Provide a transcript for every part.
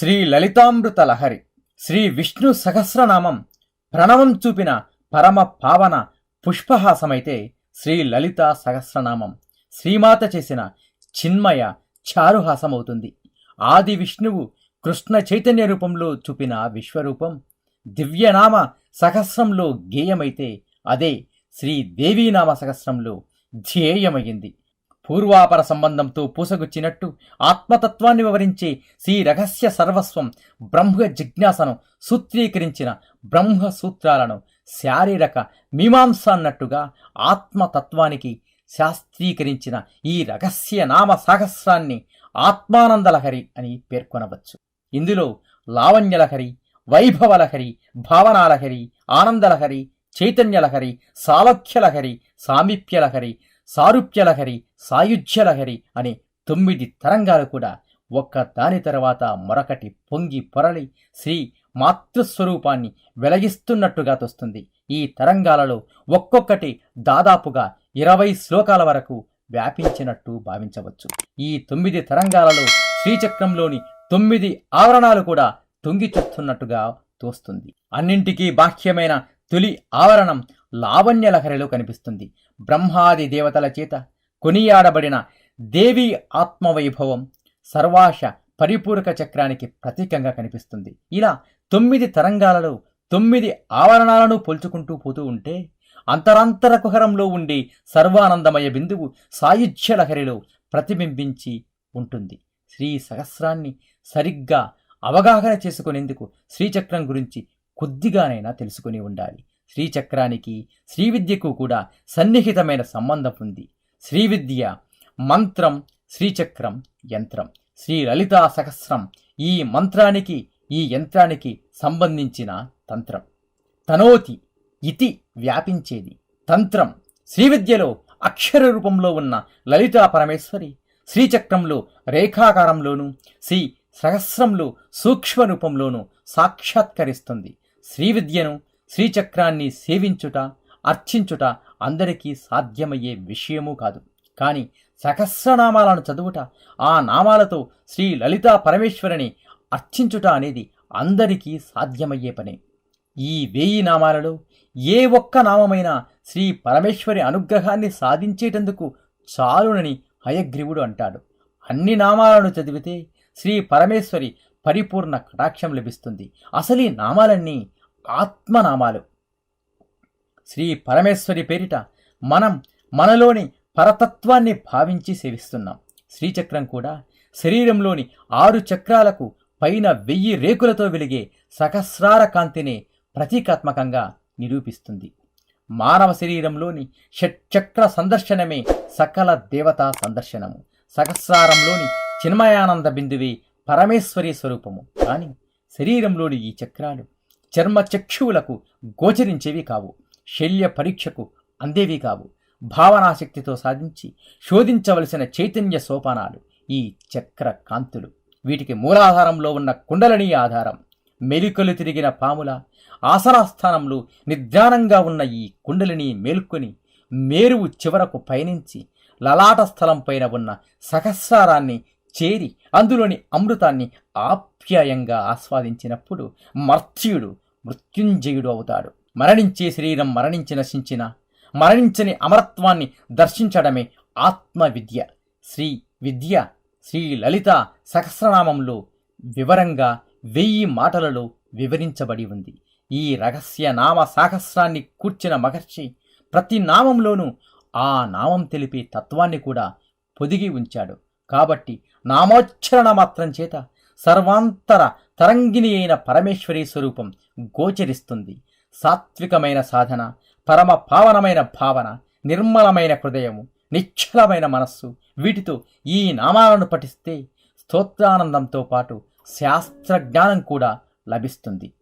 శ్రీ లలితామృత లహరి శ్రీ విష్ణు సహస్రనామం ప్రణవం చూపిన పరమ పావన పుష్పహాసమైతే శ్రీ లలిత సహస్రనామం. శ్రీమాత చేసిన చిన్మయ చారుహాసమవుతుంది. ఆది విష్ణువు కృష్ణ చైతన్య రూపంలో చూపిన విశ్వరూపం దివ్యనామ సహస్రంలో గేయమైతే అదే శ్రీ దేవీనామ సహస్రంలో ధ్యేయమైంది పూర్వాపర సంబంధంతో పూసగుచ్చినట్టు ఆత్మతత్వాన్ని వివరించే శ్రీ రహస్య సర్వస్వం బ్రహ్మ జిజ్ఞాసను సూత్రీకరించిన బ్రహ్మ సూత్రాలను శారీరక మీమాంస అన్నట్టుగా ఆత్మతత్వానికి శాస్త్రీకరించిన ఈ రహస్య నామ సహస్రాన్ని ఆత్మానందలహరి అని పేర్కొనవచ్చు. ఇందులో లావణ్యలహరి వైభవలహరి భావనాలహరి ఆనందలహరి చైతన్యలహరి సాలోక్యలహరి సామీప్యలహరి సారూప్యలహరి సాయుధ్యలహరి అనే తొమ్మిది తరంగాలు కూడా ఒక్క దాని తర్వాత మరొకటి పొంగి పొరలి శ్రీ మాతృస్వరూపాన్ని వెలగిస్తున్నట్టుగా తోస్తుంది. ఈ తరంగాలలో ఒక్కొక్కటి దాదాపుగా ఇరవై శ్లోకాల వరకు వ్యాపించినట్టు భావించవచ్చు. ఈ తొమ్మిది తరంగాలలో శ్రీచక్రంలోని తొమ్మిది ఆవరణాలు కూడా తొంగి చూస్తున్నట్టుగా తోస్తుంది. అన్నింటికీ బాహ్యమైన తొలి ఆవరణం లావణ్యలహరిలో కనిపిస్తుంది. బ్రహ్మాది దేవతల చేత కొనియాడబడిన దేవి ఆత్మవైభవం సర్వాశ పరిపూరక చక్రానికి ప్రతీకంగా కనిపిస్తుంది. ఇలా తొమ్మిది తరంగాలలో తొమ్మిది ఆవరణాలను పోల్చుకుంటూ పోతూ ఉంటే అంతరాంతర కుహరంలో ఉండే సర్వానందమయ బిందువు సాయుధ్య లహరిలో ప్రతిబింబించి ఉంటుంది. శ్రీ సహస్రాన్ని సరిగ్గా అవగాహన చేసుకునేందుకు శ్రీచక్రం గురించి కొద్దిగానైనా తెలుసుకుని ఉండాలి. శ్రీచక్రానికి శ్రీవిద్యకు కూడా సన్నిహితమైన సంబంధం ఉంది. శ్రీవిద్య మంత్రం శ్రీచక్రం యంత్రం. శ్రీ లలితా సహస్రం ఈ మంత్రానికి ఈ యంత్రానికి సంబంధించిన తంత్రం. తనోతి ఇతి వ్యాపించేది. తంత్రం శ్రీవిద్యలో అక్షర రూపంలో ఉన్న లలితా పరమేశ్వరి శ్రీచక్రంలో రేఖాకారంలోనూ శ్రీ సహస్రంలో సూక్ష్మ రూపంలోనూ సాక్షాత్కరిస్తుంది. శ్రీవిద్యను శ్రీచక్రాన్ని సేవించుట అర్చించుట అందరికీ సాధ్యమయ్యే విషయమూ కాదు. కానీ సహస్రనామాలను చదువుట ఆ నామాలతో శ్రీ లలితా పరమేశ్వరిని అర్చించుట అనేది అందరికీ సాధ్యమయ్యే పనే. ఈ వేయి నామాలలో ఏ ఒక్క నామమైనా శ్రీ పరమేశ్వరి అనుగ్రహాన్ని సాధించేటందుకు చాలునని హయగ్రీవుడు అంటాడు. అన్ని నామాలను చదివితే శ్రీ పరమేశ్వరి పరిపూర్ణ కటాక్షం లభిస్తుంది. అసలు ఈ నామాలన్నీ ఆత్మనామాలు. శ్రీ పరమేశ్వరి పేరిట మనం మనలోని పరతత్వాన్ని భావించి సేవిస్తున్నాం. శ్రీచక్రం కూడా శరీరంలోని ఆరు చక్రాలకు పైన వెయ్యి రేకులతో వెలిగే సహస్రార కాంతిని ప్రతీకాత్మకంగా నిరూపిస్తుంది. మానవ శరీరంలోని షట్చక్ర సందర్శనమే సకల దేవతా సందర్శనము. సహస్రారంలోని చిన్మయానంద బిందువే పరమేశ్వరి స్వరూపము. కానీ శరీరంలోని ఈ చక్రాలు చర్మ చక్షువులకు గోచరించేవి కావు. శల్య పరీక్షకు అందేవి కావు. భావనాశక్తితో సాధించి శోధించవలసిన చైతన్య సోపానాలు ఈ చక్ర కాంతులు. వీటికి మూలాధారంలో ఉన్న కుండలని ఆధారం. మెలికలు తిరిగిన పాముల ఆసనాస్థానంలో నిద్రానంగా ఉన్న ఈ కుండలిని మేల్కొని మేరువు చివరకు పయనించి లలాట స్థలం పైన ఉన్న సహస్రారాన్ని చేరి అందులోని అమృతాన్ని ఆప్యాయంగా ఆస్వాదించినప్పుడు మర్త్యుడు మృత్యుంజయుడు అవుతాడు. మరణించే శరీరం మరణించి నశించిన మరణించని అమరత్వాన్ని దర్శించడమే ఆత్మ విద్య శ్రీ విద్య శ్రీ లలిత సహస్రనామంలో వివరంగా వెయ్యి మాటలలో వివరించబడి ఉంది. ఈ రహస్య నామ సాహస్రాన్ని కూర్చిన మహర్షి ప్రతి నామంలోనూ ఆ నామం తెలిపే తత్వాన్ని కూడా పొదిగి ఉంచాడు. కాబట్టి నామోచ్చరణ మాత్రం చేత సర్వాంతర తరంగిణి అయిన పరమేశ్వరీ స్వరూపం గోచరిస్తుంది. సాత్వికమైన సాధన పరమ పావనమైన భావన నిర్మలమైన హృదయము నిశ్చలమైన మనస్సు వీటితో ఈ నామాలను పఠిస్తే స్తోత్రానందంతో పాటు శాస్త్రజ్ఞానం కూడా లభిస్తుంది.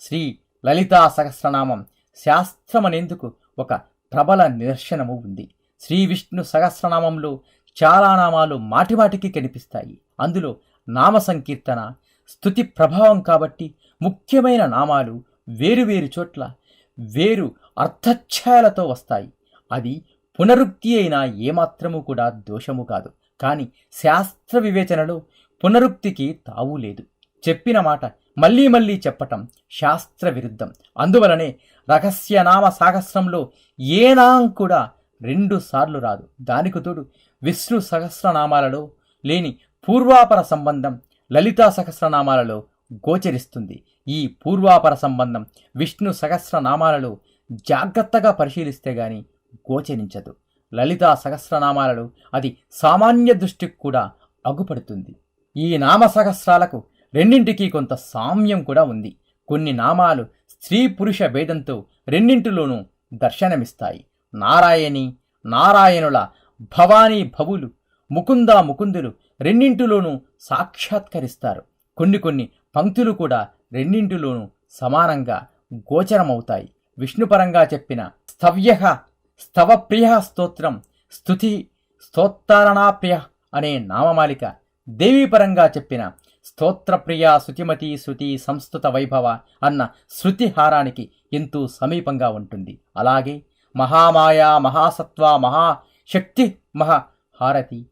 శ్రీ లలితా సహస్రనామం శాస్త్రమనేందుకు ఒక ప్రబల నిదర్శనము ఉంది. శ్రీ విష్ణు సహస్రనామంలో చాలా నామాలు మాటిమాటికి కనిపిస్తాయి. అందులో నామ సంకీర్తన స్థుతి ప్రభావం కాబట్టి ముఖ్యమైన నామాలు వేరువేరు చోట్ల వేరు అర్థఛాయలతో వస్తాయి. అది పునరుక్తి అయినా ఏమాత్రము కూడా దోషము కాదు. కానీ శాస్త్ర వివేచనలో పునరుక్తికి తావు లేదు. చెప్పిన మాట మళ్ళీ మళ్ళీ చెప్పటం శాస్త్ర విరుద్ధం. అందువలనే రహస్యనామ సాహస్రంలో ఏ నామం కూడా రెండు సార్లు రాదు. దానికి తోడు విష్ణు సహస్రనామాలలో లేని పూర్వాపర సంబంధం లలితా సహస్రనామాలలో గోచరిస్తుంది. ఈ పూర్వాపర సంబంధం విష్ణు సహస్రనామాలలో జాగ్రత్తగా పరిశీలిస్తే గాని గోచరించదు. లలితా సహస్రనామాలలో అది సామాన్య దృష్టికి కూడా అగుపడుతుంది. ఈ నామ సహస్రాలకు రెండింటికి కొంత సామ్యం కూడా ఉంది. కొన్ని నామాలు స్త్రీ పురుష భేదంతో రెండింటిలోనూ దర్శనమిస్తాయి. నారాయణి నారాయణుల భవానీ భవులు ముకుంద ముకుందులు రెండింటిలోనూ సాక్షాత్కరిస్తారు. కొన్ని కొన్ని పంక్తులు కూడా రెండింటిలోనూ సమానంగా గోచరమవుతాయి. విష్ణుపరంగా చెప్పిన స్తవ్య స్తవప్రియ స్తోత్రం స్తుతి స్తోత్తారణాప్రియ అనే నామమాలిక. దేవీపరంగా చెప్పిన స్తోత్రప్రియ శృతిమతి శృతి సంస్కృత వైభవ అన్న శృతిహారానికి ఎంతో సమీపంగా ఉంటుంది. అలాగే మహామాయ మహాసత్వ మహా శక్తి మహా హారతి.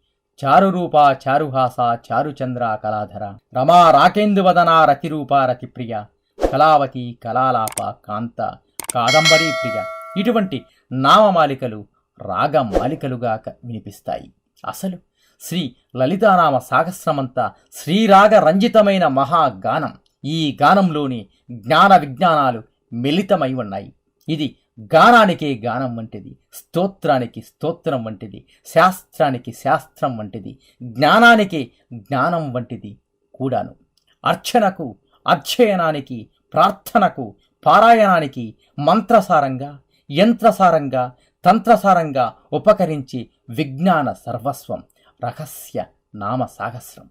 చారురూప చారుహాస చారుచంద్ర కళాధర. రమా రాకేందువదన రతిరూప రతిప్రియ కళావతి కళాలాప కాంత కాదంబరీ ప్రియ. ఇటువంటి నామమాలికలు రాగమాలికలుగా వినిపిస్తాయి. అసలు శ్రీ లలితానామ సాగస్రమంతా శ్రీరాగ రంజితమైన మహాగానం. ఈ గానంలోని జ్ఞాన విజ్ఞానాలు మిళితమై ఉన్నాయి. ఇది గానానికే గానం వంటిది స్తోత్రానికి స్తోత్రం వంటిది శాస్త్రానికి శాస్త్రం వంటిది జ్ఞానానికి జ్ఞానం వంటిది కూడాను. అర్చనకు అధ్యయనానికి ప్రార్థనకు పారాయణానికి మంత్రసారంగా యంత్రసారంగా తంత్రసారంగా ఉపకరించి విజ్ఞాన సర్వస్వం రహస్య నామ సాహస్రం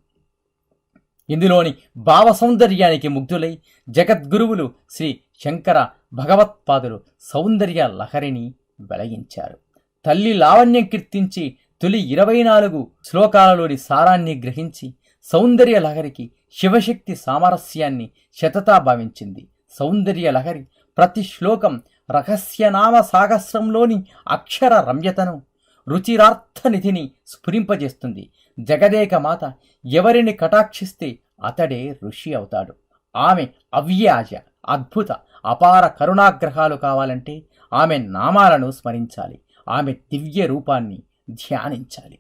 ఇందులోని భావ సౌందర్యానికి ముగ్ధులై జగద్గురువులు శ్రీ శంకర భగవత్పాదులు సౌందర్య లహరిని వెలగించారు తల్లి లావణ్యం కీర్తించి తొలి ఇరవై నాలుగు శ్లోకాలలోని సారాన్ని గ్రహించి సౌందర్య లహరికి శివశక్తి సామరస్యాన్ని శతతా భావించింది. సౌందర్య లహరి ప్రతి శ్లోకం రహస్యనామ సాగస్రంలోని అక్షర రమ్యతను రుచిరార్థ నిధిని స్ఫురింపజేస్తుంది. జగదేక మాత ఎవరిని కటాక్షిస్తే అతడే ఋషి అవుతాడు. ఆమె అవ్యాజ అద్భుత అపార కరుణాగ్రహాలు కావాలంటే ఆమె నామాలను స్మరించాలి. ఆమె దివ్య రూపాన్ని ధ్యానించాలి.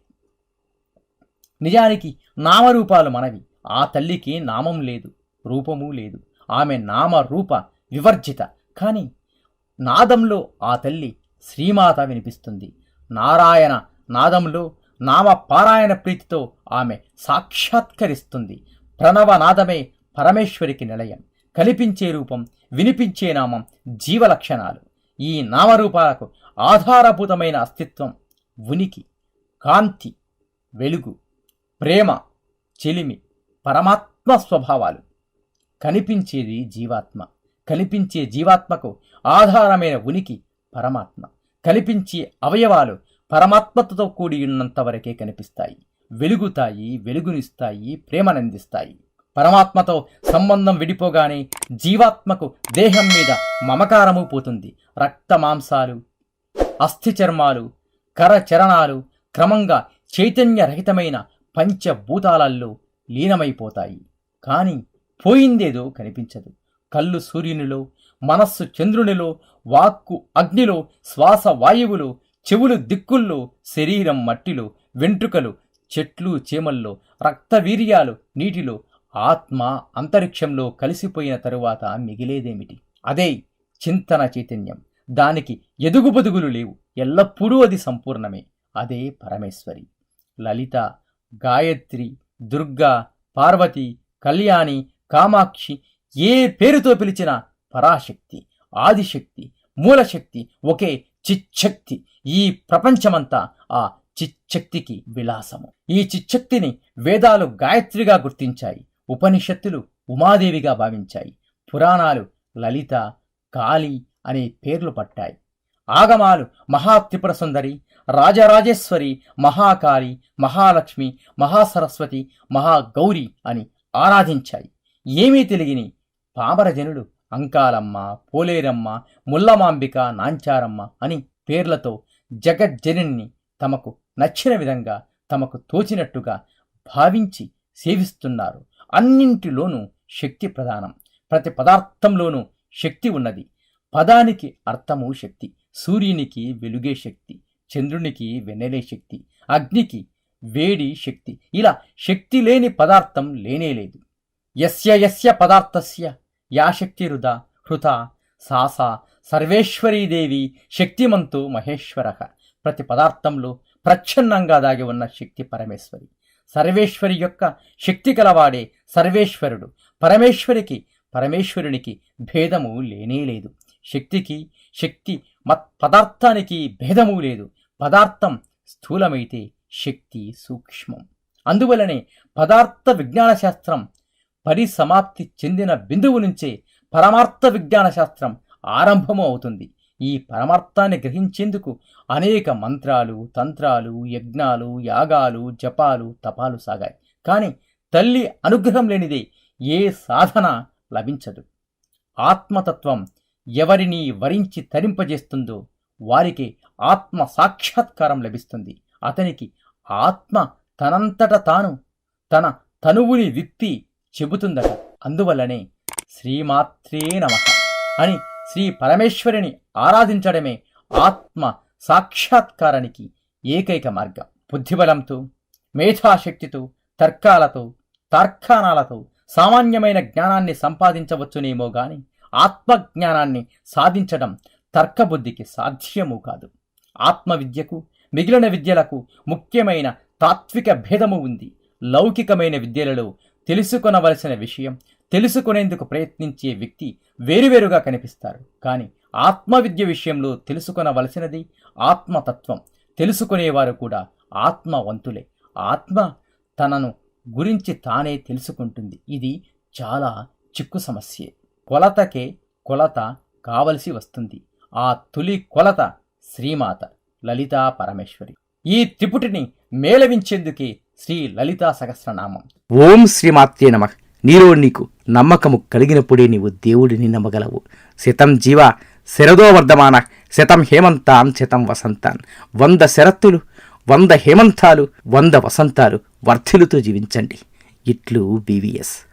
నిజానికి నామరూపాలు మనవి. ఆ తల్లికి నామం లేదు రూపము లేదు. ఆమె నామ రూప వివర్జిత. కానీ నాదంలో ఆ తల్లి శ్రీమాత వినిపిస్తుంది. నారాయణ నాదంలో నామ పారాయణ ప్రీతితో ఆమె సాక్షాత్కరిస్తుంది. ప్రణవనాదమే పరమేశ్వరికి నిలయం. కనిపించే రూపం వినిపించే నామం జీవలక్షణాలు. ఈ నామరూపాలకు ఆధారభూతమైన అస్తిత్వం ఉనికి కాంతి వెలుగు ప్రేమ చెలిమి పరమాత్మ స్వభావాలు. కనిపించేది జీవాత్మ. కనిపించే జీవాత్మకు ఆధారమైన ఉనికి పరమాత్మ. కనిపించే అవయవాలు పరమాత్మతతో కూడి ఉన్నంత వరకే కనిపిస్తాయి. వెలుగుతాయి వెలుగునిస్తాయి ప్రేమనందిస్తాయి. పరమాత్మతో సంబంధం విడిపోగానే జీవాత్మకు దేహం మీద మమకారము పోతుంది. రక్త మాంసాలు అస్థి చర్మాలు కరచరణాలు క్రమంగా చైతన్యరహితమైన పంచభూతాలల్లో లీనమైపోతాయి. కానీ పోయిందేదో కనిపించదు. కళ్ళు సూర్యునిలో మనస్సు చంద్రునిలో వాక్కు అగ్నిలో శ్వాస వాయువులో చెవులు దిక్కుల్లో శరీరం మట్టిలో వెంట్రుకలు చెట్లు చేమల్లో రక్తవీర్యాలు నీటిలో ఆత్మ అంతరిక్షంలో కలిసిపోయిన తరువాత మిగిలేదేమిటి? అదే చింతన చైతన్యం. దానికి ఎదుగుబొదుగులు లేవు. ఎల్లప్పుడూ అది సంపూర్ణమే. అదే పరమేశ్వరి. లలిత గాయత్రి దుర్గా పార్వతి కళ్యాణి కామాక్షి ఏ పేరుతో పిలిచినా పరాశక్తి ఆదిశక్తి మూలశక్తి ఒకే చిచ్చక్తి ఈ ప్రపంచమంతా ఆ చిచ్చక్తికి విలాసము. ఈ చిచ్చక్తిని వేదాలు గాయత్రిగా గుర్తించాయి ఉపనిషత్తులు ఉమాదేవిగా భావించాయి పురాణాలు లలిత కాళి అనే పేర్లు పట్టాయి. ఆగమాలు మహాత్రిపుర సుందరి రాజరాజేశ్వరి మహాకాళి మహాలక్ష్మి మహాసరస్వతి మహాగౌరి అని ఆరాధించాయి. ఏమీ తెలియని పామరజనులు అంకాలమ్మ పోలేరమ్మ ముల్లమాంబిక నాంచారమ్మ అని పేర్లతో జగజ్జనని తమకు నచ్చిన విధంగా తమకు తోచినట్టుగా భావించి సేవిస్తున్నారు. అన్నింటిలోనూ శక్తి ప్రధానం. ప్రతి పదార్థంలోనూ శక్తి ఉన్నది. పదానికి అర్థము శక్తి. సూర్యునికి వెలుగే శక్తి. చంద్రునికి వెన్నెలే శక్తి. అగ్నికి వేడి శక్తి. ఇలా శక్తి లేని పదార్థం లేనేలేదు యస్య యస్య పదార్థస్య. యాశక్తి హృత సాస సర్వేశ్వరీదేవి శక్తిమంతు మహేశ్వర. ప్రతి పదార్థంలో ప్రచ్ఛన్నంగా దాగి ఉన్న శక్తి పరమేశ్వరి. సర్వేశ్వరి యొక్క శక్తి కలవాడే సర్వేశ్వరుడు. పరమేశ్వరికి పరమేశ్వరునికి భేదము లేనేలేదు శక్తికి శక్తి మత్ పదార్థానికి భేదము లేదు. పదార్థం స్థూలమైతే శక్తి సూక్ష్మం. అందువలనే పదార్థ విజ్ఞాన శాస్త్రం పరిసమాప్తి చెందిన బిందువు నుంచే పరమార్థ విజ్ఞాన శాస్త్రం ఆరంభము అవుతుంది. ఈ పరమార్థాన్ని గ్రహించేందుకు అనేక మంత్రాలు తంత్రాలు యజ్ఞాలు యాగాలు జపాలు తపాలు సాగాయి. కానీ తల్లి అనుగ్రహం లేనిదే ఏ సాధన లభించదు. ఆత్మతత్వం ఎవరిని వరించి తరింపజేస్తుందో వారికి ఆత్మ సాక్షాత్కారం లభిస్తుంది. అతనికి ఆత్మ తనంతట తాను తన తనువుని విత్తి చెబుతుందట. అందువల్లనే శ్రీమాత్రే నమ అని శ్రీ పరమేశ్వరిని ఆరాధించడమే ఆత్మ సాక్షాత్కారానికి ఏకైక మార్గం. బుద్ధిబలంతో మేధాశక్తితో తర్కాలతో తర్కాణాలతో సామాన్యమైన జ్ఞానాన్ని సంపాదించవచ్చునేమో గాని ఆత్మజ్ఞానాన్ని సాధించడం తర్కబుద్ధికి సాధ్యము కాదు. ఆత్మవిద్యకు మిగిలిన విద్యలకు ముఖ్యమైన తాత్విక భేదము ఉంది. లౌకికమైన విద్యలలో తెలుసుకొనవలసిన విషయం తెలుసుకునేందుకు ప్రయత్నించే వ్యక్తి వేరువేరుగా కనిపిస్తారు. కానీ ఆత్మవిద్య విషయంలో తెలుసుకొనవలసినది ఆత్మతత్వం. తెలుసుకునేవారు కూడా ఆత్మవంతులే. ఆత్మ తనను గురించి తానే తెలుసుకుంటుంది. ఇది చాలా చిక్కు సమస్యే. కొలతకే కొలత కావలసి వస్తుంది. ఆ తొలి కొలత శ్రీమాత లలితా పరమేశ్వరి. ఈ త్రిపుటిని మేళవించేందుకే శ్రీ లలితా సహస్రనామం. ఓం శ్రీమాత్యే నమ. నీలో నీకు నమ్మకము కలిగినప్పుడే నీవు దేవుడిని నమ్మగలవు. శతం జీవ శరదో వర్ధమాన శతం హేమంతాన్ శతం వసంతాన్ వంద శరత్తులు వంద హేమంతాలు వంద వసంతాలు వర్ధిలుతూ జీవించండి. ఇట్లు బీవీఎస్.